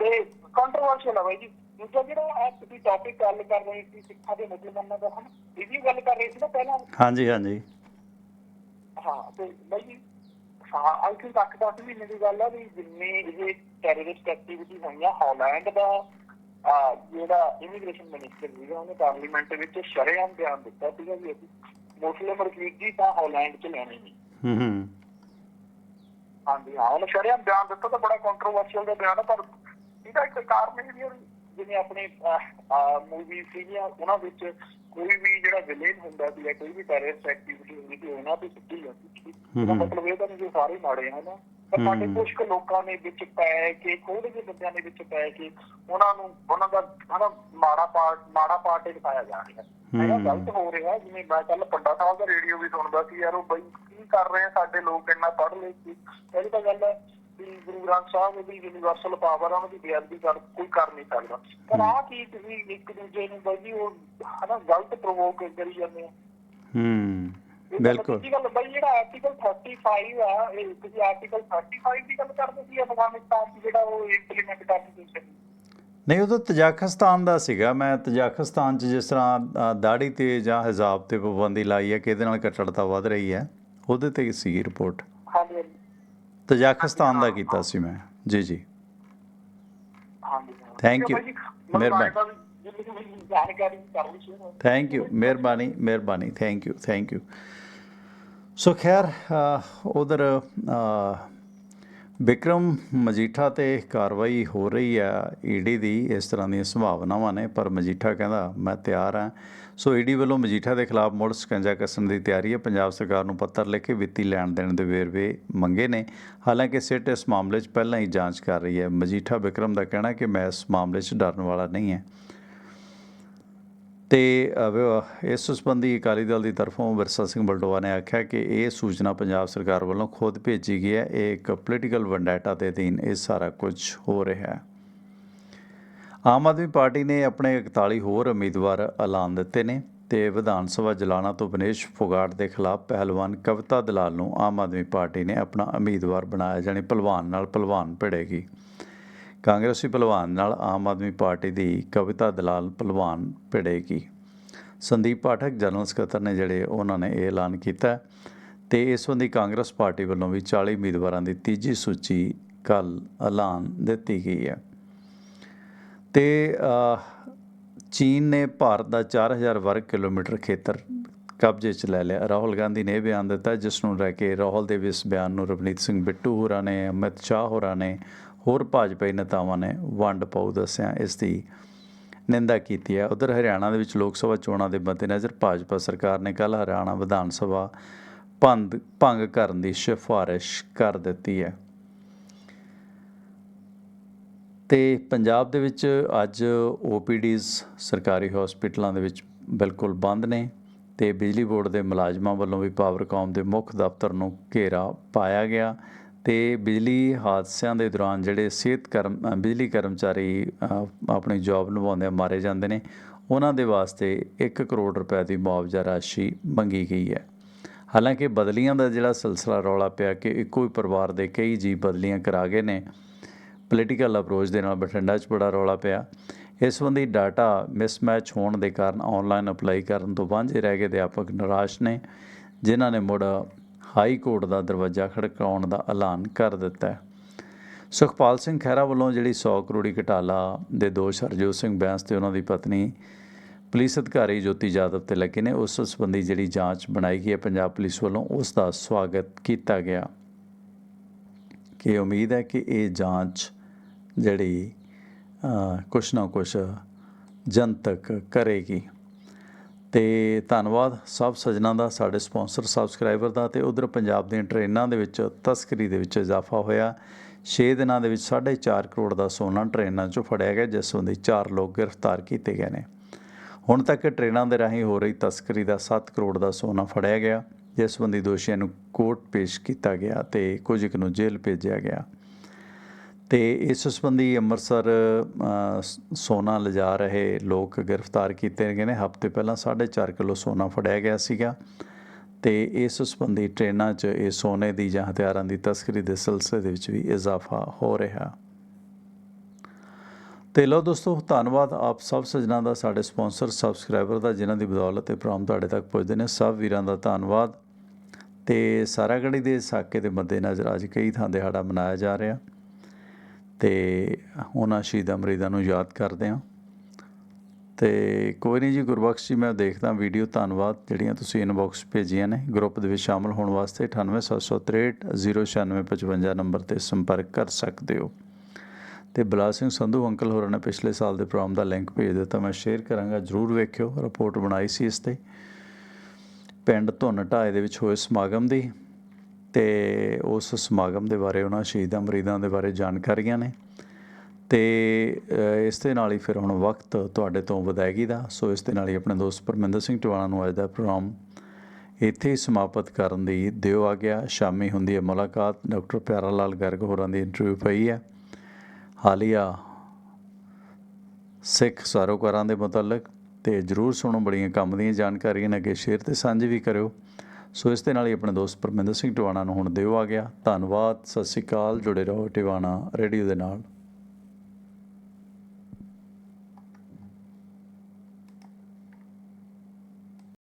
ਤੇ ਕੰਟਰੋਵਰਸ਼ੀਅਲ ਹੈ ਬਾਈ ਜੀ। ਦੂਜਾ ਜਿਹੜਾ ਆ ਤੁਸੀਂ ਟੌਪਿਕ ਗੱਲ ਕਰ ਰਹੇ ਸੀ ਸਿੱਖਾਂ ਦੇ ਮੁਸਲਮਾਨਾਂ ਦਾ ਹਨ? ਇਹਦੀ ਗੱਲ ਕਰ ਰਹੇ ਸੀ ਨਾ ਪਹਿਲਾਂ? ਹਾਂਜੀ ਹਾਂਜੀ। ਹਾਂ ਤੇ ਬਾਈ ਹਾਂ ਆਈ ਥਿੰਕ ਅੱਠ ਦਸ ਮਹੀਨੇ ਦੀ ਗੱਲ ਆ ਵੀ ਜਿੰਨੇ ਇਹ ਟੈਰਰਿਸਟ ਐਕਟੀਵਿਟੀ ਹੋਈਆਂ ਹਾਲੈਂਡ ਦਾ ਜਿਹੜਾ ਇਮੀਗ੍ਰੇਸ਼ਨ ਮਿਨਿਸਟਰ ਸੀਗਾ ਉਹਨੇ ਪਾਰਲੀਮੈਂਟ ਵਿੱਚ ਸ਼ਰੇਆਮ ਬਿਆਨ ਦਿੱਤਾ ਸੀਗਾ ਵੀ ਅਸੀਂ ਮੁਸਲਿਮ ਰਫੀਜੀ ਤਾਂ ਹਾਲੈਂਡ 'ਚ ਲੈਣੇ ਨਹੀਂ। ਹੂੰ ਹੂੰ। ਹਾਂਜੀ ਹਾਂ ਉਹਨੇ ਸ਼ਰੇਆਮ ਬਿਆਨ ਦਿੱਤਾ ਤਾਂ ਬੜਾ ਕੰਟਰੋਵਰਸ਼ੀਅਲ ਦਾ ਬਿਆਨ ਹੈ ਪਰ ਇਹਦਾ ਇੱਕ ਕਾਰਨ ਇਹ ਵੀ ਜਿਵੇਂ ਆਪਣੇ ਮੂਵੀ ਸੀਗੀਆਂ ਉਹਨਾਂ ਵਿੱਚ ਕੋਈ ਵੀ ਜਿਹੜਾ ਵਿਲੇਨ ਹੁੰਦਾ ਸੀ ਜਾਂ ਕੋਈ ਵੀ ਟੈਰਰਿਸਟ ਐਕਟੀਵਿਟੀ ਹੁੰਦੀ ਸੀ ਉਹਨਾਂ ਤੇ ਸਿੱਧੀ ਜਾਂਦੀ ਸੀ। ਮਤਲਬ ਇਹ ਤਾਂ ਨਹੀਂ ਸਾਰੇ ਮਾੜੇ ਹਨ? ਪਰ ਸਾਡੇ। ਕੁਝ ਕੁ ਲੋਕਾਂ ਨੇ ਵਿੱਚ ਪੈ ਕੇ ਥੋੜੇ ਜਿਹੇ ਬੰਦਿਆਂ ਨੇ ਵਿੱਚ ਪੈ ਕੇ ਉਹਨਾਂ ਨੂੰ ਉਹਨਾਂ ਦਾ ਹਨਾ ਮਾੜਾ ਪਾਰਟ ਮਾੜਾ ਪਾਰਟ ਦਿਖਾਇਆ ਜਾ ਰਿਹਾ। ਇਹਦਾ। ਗਲਤ ਹੋ ਰਿਹਾ ਜਿਵੇਂ ਮੈਂ ਕੱਲ ਪੰਡਾ ਸਾਹਿਬ ਦਾ ਰੇਡੀਓ ਵੀ ਸੁਣਦਾ ਸੀ ਯਾਰ ਉਹ ਬਈ ਕੀ ਕਰ ਰਹੇ ਆ ਸਾਡੇ ਲੋਕ ਇੰਨਾ ਪੜ੍ਹ ਲਏ ਸੀ ਪਹਿਲੀ ਤਾਂ ਗੱਲ ਹੈ ਵੀ ਗੁਰੂ ਗ੍ਰੰਥ ਸਾਹਿਬ ਦੀ ਯੂਨੀਵਰਸਲ ਪਾਵਰ ਆ ਉਹਨਾਂ ਦੀ ਬੇਅਦਬੀ ਕਰ ਕੋਈ ਕਰ ਨਹੀਂ ਸਕਦਾ। ਪਰ ਆਹ ਕੀ ਤੁਸੀਂ ਇੱਕ ਦੂਜੇ ਨੂੰ ਬਈ ਉਹ ਹਨਾ ਗਲਤ ਪ੍ਰੋਵੋਕ ਕਰੀ ਜਾਂਦੇ ਹੂੰ। ਇਹ ਤਾਂ ਬਿਲਕੁਲ। ਦੂਜੀ ਗੱਲ ਬਈ ਜਿਹੜਾ ਆਰਟੀਕਲ 35 ਆ ਇਹ ਤੁਸੀਂ ਆਰਟੀਕਲ 35 ਦੀ ਗੱਲ ਕਰਦੇ ਸੀ ਅਫਗਾਨਿਸਤਾਨ 'ਚ ਜਿਹੜਾ ਉਹ ਇੰਪਲੀਮੈਂਟ ਕਰਨੀ ਸੀ? ਨਹੀਂ ਉਹ ਤਾਂ ਤਜਾਕਿਸਤਾਨ ਦਾ ਸੀਗਾ। ਮੈਂ ਤਜਾਕਿਸਤਾਨ 'ਚ ਜਿਸ ਤਰ੍ਹਾਂ ਦਾੜੀ ਤੇ ਜਾਂ ਹਿਜਾਬ ਤੇ ਪਾਬੰਦੀ ਲਾਈ ਹੈ ਕਿ ਇਹਦੇ ਨਾਲ ਕੱਟੜਤਾ ਵੱਧ ਰਹੀ ਹੈ ਉਹਦੇ ਤੇ ਸੀ ਰਿਪੋਰਟ ਹਾਂਜੀ। ਤਜਾਕਿਸਤਾਨ ਦਾ ਕੀਤਾ ਸੀ ਮੈਂ। ਜੀ ਜੀ। ਹਾਂਜੀ Thank you. ਮਿਹਰਬਾਨੀ। ਥੈਂਕ ਯੂ ਮਿਹਰਬਾਨੀ ਮਿਹਰਬਾਨੀ। Thank you thank you so ਖੈਰ ਉਧਰ ਵਿਕਰਮ ਮਜੀਠਾ ਤੇ ਕਾਰਵਾਈ ਹੋ ਰਹੀ ਆ ਈਡੀ ਦੀ, ਇਸ ਤਰ੍ਹਾਂ ਦੀਆਂ ਸੰਭਾਵਨਾਵਾਂ ਨੇ, ਪਰ ਮਜੀਠਾ ਕਹਿੰਦਾ, ਮੈਂ ਤਿਆਰ ਹਾਂ। ਸੋ ਈਡੀ ਵੱਲੋਂ ਮਜੀਠਾ ਦੇ ਖਿਲਾਫ ਮੁੜ ਸਕੰਜਾ ਕੱਸਣ ਦੀ ਤਿਆਰੀ ਹੈ ਪੰਜਾਬ ਸਰਕਾਰ ਨੂੰ ਪੱਤਰ ਲਿਖ ਕੇ ਵਿੱਤੀ ਲੈਣ ਦੇਣ ਦੇ ਵੇਰਵੇ ਮੰਗੇ ਨੇ। ਹਾਲਾਂਕਿ ਸਿੱਟ ਇਸ ਮਾਮਲੇ 'ਚ ਪਹਿਲਾਂ ਹੀ ਜਾਂਚ ਕਰ ਰਹੀ ਹੈ। ਮਜੀਠਾ ਵਿਕਰਮ ਦਾ ਕਹਿਣਾ ਕਿ ਮੈਂ ਇਸ ਮਾਮਲੇ 'ਚ ਡਰਨ ਵਾਲਾ ਨਹੀਂ ਹਾਂ। ਤੇ ਇਸ ਸੰਬੰਧੀ ਅਕਾਲੀ ਦਲ ਦੀ ਤਰਫੋਂ ਵਿਰਸਾ ਸਿੰਘ ਬਲਟੋਆ ਨੇ ਆਖਿਆ ਕਿ ਇਹ ਸੂਚਨਾ ਪੰਜਾਬ ਸਰਕਾਰ ਵੱਲੋਂ ਖੁਦ ਭੇਜੀ ਗਈ ਹੈ। ਇਹ ਇੱਕ ਪੋਲੀਟੀਕਲ ਵੰਡੈਟਾ ਦੇ ਅਧੀਨ ਇਹ ਸਾਰਾ ਕੁਝ ਹੋ ਰਿਹਾ ਹੈ। ਆਮ ਆਦਮੀ ਪਾਰਟੀ ਨੇ ਆਪਣੇ 41 ਹੋਰ ਉਮੀਦਵਾਰ ਐਲਾਨ ਦਿੱਤੇ ਨੇ ਤੇ ਵਿਧਾਨ ਸਭਾ ਜਲਾਣਾ ਤੋਂ ਬਨੇਸ਼ ਫੁਗਾੜ ਦੇ ਖਿਲਾਫ ਪਹਿਲਵਾਨ ਕਵਿਤਾ ਦਲਾਲ ਨੂੰ ਆਮ ਆਦਮੀ ਪਾਰਟੀ ਨੇ ਆਪਣਾ ਉਮੀਦਵਾਰ ਬਣਾਇਆ ਜਾਣੀ ਪਹਿਲਵਾਨ ਨਾਲ ਪਹਿਲਵਾਨ ਭਿੜੇਗੀ। ਕਾਂਗਰਸੀ ਪਹਿਲਵਾਨ ਨਾਲ ਆਮ ਆਦਮੀ ਪਾਰਟੀ ਦੀ ਕਵਿਤਾ ਦਲਾਲ ਪਹਿਲਵਾਨ ਭਿੜੇਗੀ। ਸੰਦੀਪ ਪਾਠਕ ਜਨਰਲ ਸਕੱਤਰ ਨੇ ਜਿਹੜੇ ਉਹਨਾਂ ਨੇ ਇਹ ਐਲਾਨ ਕੀਤਾ ਤੇ ਇਸ ਸੰਬੰਧੀ ਕਾਂਗਰਸ ਪਾਰਟੀ ਵੱਲੋਂ ਵੀ 40 ਉਮੀਦਵਾਰਾਂ ਦੀ ਤੀਜੀ ਸੂਚੀ ਕੱਲ ਐਲਾਨ ਦਿੱਤੀ ਗਈ ਹੈ। ਤੇ ਚੀਨ ਨੇ ਭਾਰਤ ਦਾ 4000 ਵਰਗ ਕਿਲੋਮੀਟਰ ਖੇਤਰ ਕਬਜ਼ੇ 'ਚ ਲੈ ਲਿਆ। ਰਾਹੁਲ ਗਾਂਧੀ ਨੇ ਇਹ ਬਿਆਨ ਦਿੱਤਾ, ਜਿਸ ਨੂੰ ਲੈ ਕੇ ਰਾਹੁਲ ਦੇ ਵੀ ਇਸ ਬਿਆਨ ਨੂੰ ਰਵਨੀਤ ਸਿੰਘ ਬਿੱਟੂ ਹੋਰਾਂ ਨੇ, ਅਮਿਤ ਸ਼ਾਹ ਹੋਰਾਂ ਨੇ ਹੋਰ ਭਾਜਪਾਈ ਨੇਤਾਵਾਂ ਨੇ ਵੰਡ ਪਾਉ ਦੱਸਿਆ, ਇਸ ਦੀ ਨਿੰਦਾ ਕੀਤੀ ਹੈ। ਉਧਰ ਹਰਿਆਣਾ ਦੇ ਵਿੱਚ ਲੋਕ ਸਭਾ ਚੋਣਾਂ ਦੇ ਮੱਦੇਨਜ਼ਰ ਭਾਜਪਾ ਸਰਕਾਰ ਨੇ ਕੱਲ ਹਰਿਆਣਾ ਵਿਧਾਨ ਸਭਾ ਭੰਦ, ਭੰਗ ਕਰਨ ਦੀ ਸਿਫਾਰਿਸ਼ ਕਰ ਦਿੱਤੀ ਹੈ। ਤੇ ਪੰਜਾਬ ਦੇ ਵਿੱਚ ਅੱਜ ਓਪੀਡੀਜ਼ ਸਰਕਾਰੀ ਹਸਪੀਟਲਾਂ ਦੇ ਵਿੱਚ ਬਿਲਕੁਲ ਬੰਦ ਨੇ ਤੇ ਬਿਜਲੀ ਬੋਰਡ ਦੇ ਮੁਲਾਜ਼ਮਾਂ ਵੱਲੋਂ ਵੀ ਪਾਵਰਕਾਮ ਦੇ ਮੁੱਖ ਦਫ਼ਤਰ ਨੂੰ ਘੇਰਾ ਪਾਇਆ ਗਿਆ। ਤੇ ਬਿਜਲੀ ਹਾਦਸਿਆਂ ਦੇ ਦੌਰਾਨ ਜਿਹੜੇ ਸਿਹਤ ਕਰਮ ਬਿਜਲੀ ਕਰਮਚਾਰੀ ਆਪਣੀ ਜੌਬ ਨਿਭਾਉਂਦੇ ਮਾਰੇ ਜਾਂਦੇ ਨੇ, ਉਹਨਾਂ ਦੇ ਵਾਸਤੇ 1 ਕਰੋੜ ਰੁਪਏ ਦੀ ਮੁਆਵਜ਼ਾ ਰਾਸ਼ੀ ਮੰਗੀ ਗਈ ਹੈ। ਹਾਲਾਂਕਿ ਬਦਲੀਆਂ ਦਾ ਜਿਹੜਾ ਸਿਲਸਿਲਾ ਰੌਲਾ ਪਿਆ ਕਿ ਇੱਕੋ ਹੀ ਪਰਿਵਾਰ ਦੇ ਕਈ ਜੀ ਬਦਲੀਆਂ ਕਰਾ ਗਏ ਨੇ ਪੋਲੀਟੀਕਲ ਅਪਰੋਚ ਦੇ ਨਾਲ ਬਠਿੰਡਾ 'ਚ ਬੜਾ ਰੌਲਾ ਪਿਆ। ਇਸ ਸੰਬੰਧੀ ਡਾਟਾ ਮਿਸਮੈਚ ਹੋਣ ਦੇ ਕਾਰਨ ਆਨਲਾਈਨ ਅਪਲਾਈ ਕਰਨ ਤੋਂ ਵਾਂਝੇ ਰਹਿ ਗਏ ਅਧਿਆਪਕ ਨਿਰਾਸ਼ ਨੇ, ਜਿਨ੍ਹਾਂ ਨੇ ਮੁੜ ਹਾਈ ਕੋਰਟ ਦਾ ਦਰਵਾਜ਼ਾ ਖੜਕਾਉਣ ਦਾ ਐਲਾਨ ਕਰ ਦਿੱਤਾ ਹੈ। ਸੁਖਪਾਲ ਸਿੰਘ ਖਹਿਰਾ ਵੱਲੋਂ ਜਿਹੜੀ 100 ਕਰੋੜੀ ਘਟਾਲਾ ਦੇ ਦੋਸ਼ ਹਰਜੋਤ ਸਿੰਘ ਬੈਂਸ ਤੇ ਉਹਨਾਂ ਦੀ ਪਤਨੀ, ਪੁਲਿਸ ਅਧਿਕਾਰੀ ਜੋਤੀ ਜਾਦਵ ਤੇ ਲੱਗੇ ਨੇ, ਉਸ ਸੰਬੰਧੀ ਜਿਹੜੀ ਜਾਂਚ ਬਣਾਈ ਗਈ ਹੈ, ਪੰਜਾਬ ਪੁਲਿਸ ਵੱਲੋਂ ਉਸ ਦਾ ਸਵਾਗਤ ਕੀਤਾ ਗਿਆ। ਕਿ ਉਮੀਦ ਹੈ ਕਿ ਇਹ ਜਾਂਚ ਜਿਹੜੀ ਕੁਛ ਨਾ ਕੁਛ ਜਨਤਕ ਕਰੇਗੀ। ਤੇ ਧੰਨਵਾਦ ਸਭ ਸੱਜਣਾਂ ਦਾ, ਸਾਡੇ ਸਪਾਂਸਰ, ਸਬਸਕ੍ਰਾਈਬਰ ਦਾ ਤੇ ਉਧਰ ਪੰਜਾਬ ਦੀਆਂ ਟ੍ਰੇਨਾਂ ਦੇ ਵਿੱਚ ਤਸਕਰੀ ਦੇ ਵਿੱਚ ਇਜ਼ਾਫਾ ਹੋਇਆ। 6 ਦਿਨਾਂ ਦੇ ਵਿੱਚ 4.5 ਕਰੋੜ ਦਾ ਸੋਨਾ ਟ੍ਰੇਨਾਂ 'ਚੋਂ ਫੜਿਆ ਗਿਆ, ਜਿਸ ਸੰਬੰਧੀ 4 ਲੋਕ ਗ੍ਰਿਫਤਾਰ ਕੀਤੇ ਗਏ ਨੇ। ਹੁਣ ਤੱਕ ਟ੍ਰੇਨਾਂ ਦੇ ਰਾਹੀਂ ਹੋ ਰਹੀ ਤਸਕਰੀ ਦਾ 7 ਕਰੋੜ ਦਾ ਸੋਨਾ ਫੜਿਆ ਗਿਆ, ਜਿਸ ਸੰਬੰਧੀ ਦੋਸ਼ੀਆਂ ਨੂੰ ਕੋਰਟ ਪੇਸ਼ ਕੀਤਾ ਗਿਆ ਤੇ ਕੁਝ ਕੁ ਨੂੰ ਜੇਲ੍ਹ ਭੇਜਿਆ ਗਿਆ। ਤੇ ਇਸ ਸੰਬੰਧੀ ਅੰਮ੍ਰਿਤਸਰ ਸੋਨਾ ਲਿਜਾ ਰਹੇ ਲੋਕ ਗ੍ਰਿਫਤਾਰ ਕੀਤੇ ਗਏ ਨੇ। ਹਫ਼ਤੇ ਪਹਿਲਾਂ 4.5 ਕਿਲੋ ਸੋਨਾ ਫੜਿਆ ਗਿਆ ਸੀਗਾ ਤੇ ਇਸ ਸੰਬੰਧੀ ਟ੍ਰੇਨਾਂ 'ਚ ਇਹ ਸੋਨੇ ਦੀ ਜਾਂ ਹਥਿਆਰਾਂ ਦੀ ਤਸਕਰੀ ਦੇ ਸਿਲਸਿਲੇ ਦੇ ਵਿੱਚ ਵੀ ਇਜ਼ਾਫਾ ਹੋ ਰਿਹਾ। ਤੇ ਲਓ ਦੋਸਤੋ, ਧੰਨਵਾਦ ਆਪ ਸਭ ਸੱਜਣਾ ਦਾ, ਸਾਡੇ ਸਪਾਂਸਰ, ਸਬਸਕ੍ਰਾਈਬਰ ਦਾ, ਜਿਨ੍ਹਾਂ ਦੀ ਬਦੌਲਤ ਇਹ ਪ੍ਰੋਗਰਾਮ ਤੁਹਾਡੇ ਤੱਕ ਪਹੁੰਚਦੇ ਨੇ। ਸਭ ਵੀਰਾਂ ਦਾ ਧੰਨਵਾਦ। ਤੇ ਸਾਰਾਗੜੀ ਦੇ ਸਾਕੇ ਦੇ ਮੱਦੇਨਜ਼ਰ ਅੱਜ ਕਈ ਥਾਂ ਦਿਹਾੜਾ ਮਨਾਇਆ ਜਾ ਰਿਹਾ। ਤੇ ਉਹਨਾਂ ਸ਼ਹੀਦਾਂ ਮਰੀਦਾਂ ਨੂੰ ਯਾਦ ਕਰਦੇ ਹਾਂ। ਤੇ ਕੋਈ ਨਹੀਂ ਜੀ, ਗੁਰਬਖਸ਼ ਜੀ, ਮੈਂ ਦੇਖਦਾ ਵੀਡੀਓ, ਧੰਨਵਾਦ। ਜਿਹੜੀਆਂ ਤੁਸੀਂ ਇਨਬਾਕਸ ਭੇਜੀਆਂ ਨੇ ਗਰੁੱਪ ਦੇ ਵਿੱਚ ਸ਼ਾਮਲ ਹੋਣ ਵਾਸਤੇ 9876309655 ਨੰਬਰ ਤੇ ਸੰਪਰਕ ਕਰ ਸਕਦੇ ਹੋ। ਤੇ ਬਲਾ ਸਿੰਘ ਸੰਧੂ, ਅੰਕਲ ਹੋਰਾਂ ਨੇ ਪਿਛਲੇ ਸਾਲ ਦੇ ਪ੍ਰੋਗਰਾਮ ਦਾ ਲਿੰਕ ਭੇਜ ਦਿੱਤਾ, ਮੈਂ ਸ਼ੇਅਰ ਕਰਾਂਗਾ, ਜਰੂਰ ਵੇਖਿਓ। ਰਿਪੋਰਟ ਬਣਾਈ ਸੀ ਇਸ ਤੇ। ਪਿੰਡ ਧੁੰਨ ਢਾਏ ਦੇ ਵਿੱਚ ਹੋਏ ਸਮਾਗਮ ਦੀ ਤੇ ਉਸ ਸਮਾਗਮ ਦੇ ਬਾਰੇ ਉਹਨਾਂ ਸ਼ਹੀਦਾਂ ਮਰੀਦਾਂ ਦੇ ਬਾਰੇ ਜਾਣਕਾਰੀਆਂ ਨੇ। ਤੇ ਇਸ ਦੇ ਨਾਲ ਹੀ ਫਿਰ ਹੁਣ ਵਕਤ ਤੁਹਾਡੇ ਤੋਂ ਵਿਦਾਇਗੀ ਦਾ। ਸੋ ਇਸ ਦੇ ਨਾਲ ਹੀ ਆਪਣੇ ਦੋਸਤ ਪਰਮਿੰਦਰ ਸਿੰਘ ਟਵਾਣਾ ਨੂੰ ਅੱਜ ਦਾ ਪ੍ਰੋਗਰਾਮ ਇੱਥੇ ਹੀ ਸਮਾਪਤ ਕਰਨ ਦੀ ਦਿਓ ਆ ਗਿਆ। ਸ਼ਾਮੀ ਹੁੰਦੀ ਹੈ ਮੁਲਾਕਾਤ। ਡਾਕਟਰ ਪਿਆਰਾ ਲਾਲ ਗਰਗ ਹੋਰਾਂ ਦੀ ਇੰਟਰਵਿਊ ਪਈ ਹੈ। ਹਾਲੀਆ ਸਿੱਖ ਸਰੋਕਾਰਾਂ ਦੇ ਮੁਤਲਕ ਤੇ ਜਰੂਰ ਸੁਣੋ ਬੜੀਆਂ ਕੰਮ ਦੀਆਂ ਜਾਣਕਾਰੀਆਂ ਨੇ ਅੱਗੇ ਸ਼ੇਅਰ ਤੇ ਸਾਂਝੀ ਵੀ ਕਰਿਓ। ਸੋ ਇਸ ਦੇ ਨਾਲ ਹੀ ਆਪਣੇ ਦੋਸਤ ਪਰਮਿੰਦਰ ਸਿੰਘ ਟਿਵਾਣਾ ਨੂੰ ਹੁਣ ਦਿਓ ਆ ਗਿਆ। ਧੰਨਵਾਦ, ਸਤਿ ਸ਼੍ਰੀ ਅਕਾਲ, ਜੁੜੇ ਰਹੋ ਟਿਵਾਣਾ ਰੇਡੀਓ ਦੇ ਨਾਲ।